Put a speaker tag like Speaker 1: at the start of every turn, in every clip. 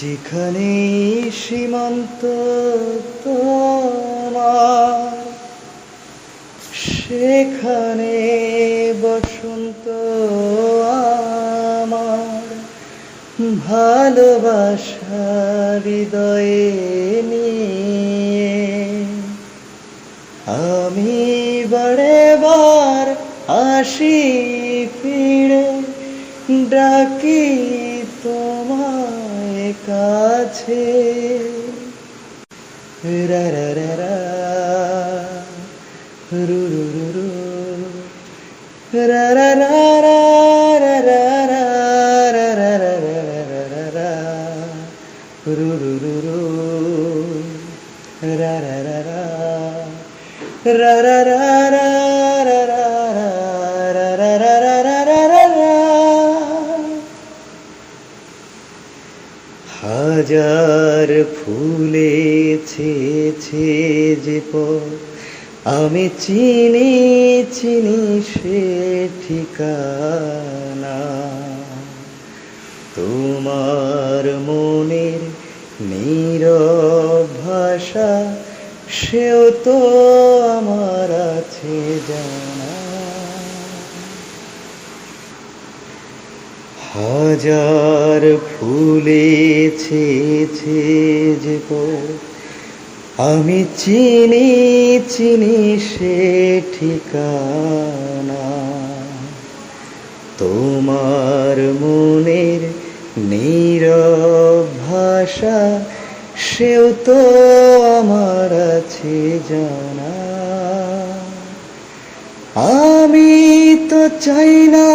Speaker 1: যেখানে সীমান্ত তোমার সেখানে বসন্ত আমার। ভালোবাসা হৃদয়ে নিয়ে আমি বারেবার তোমায় কাছে রা রা রা রা রু রু রু রু রা রা রা রা রা রা রা রা রা রা রা রা রা রা রু রু রু রু রা রা রা রা রা রা রা রা হাজার ফুলে ছেছে যে পথ। আমি চিনি চিনি সে ঠিকানা। তোমার মনের নীরব ভাষা, সেও তো আমার আছে জানা। হাজার ফুলেছে যে পথ আমি চিনি চিনি সে ঠিকানা। তোমার মনের নীরব ভাষা, সেও তো আমার আছে জানা। আমি তো চাই না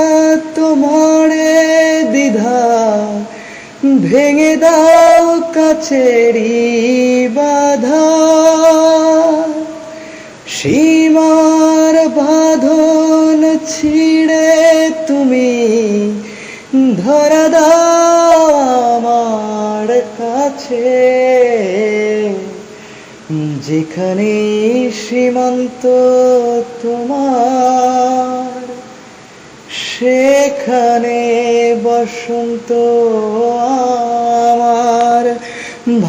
Speaker 1: তোমার ভেঙে দাও কাছেরি বাধা। সীমার বাঁধন ছিঁড়ে তুমি ধরা দাও আমার কাছে। যেখানে সীমান্ত তোমার, সেখানে বসন্ত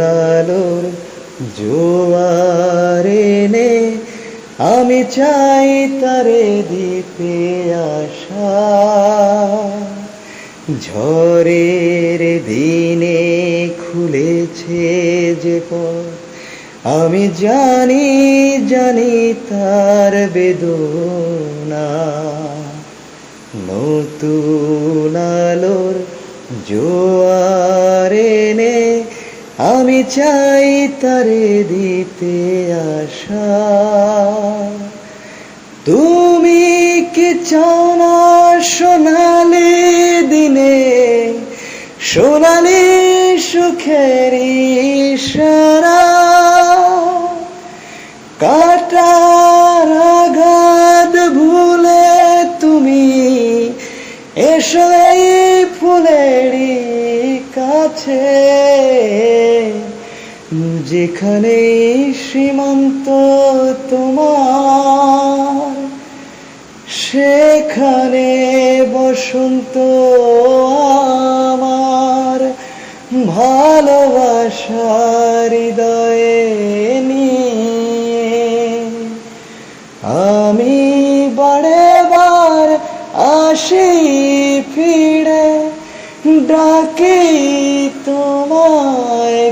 Speaker 1: আলোর জোয়ার এনে আমি চাই তারে দিতে আসা ঝড়ের দিনে খুলেছে যে পথ, আমি জানি জানি তার বেদনা। নতুন আলোর এনে আমি চাই তারে দিতে আশা। তুমি কি চাও না সোনালি দিনে? সোনালি সুখের সারা কাটার আঘাত ভুলে তুমি এসো এই ফুলেরই কাছে। যেখানে সীমান্ত তোমার, সেখানে বসন্ত আমার। ভালোবাসার হৃদয়ে নিয়ে আমি বারে বার আসি ফিরে, ডাকে তোমায়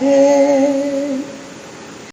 Speaker 1: কাছে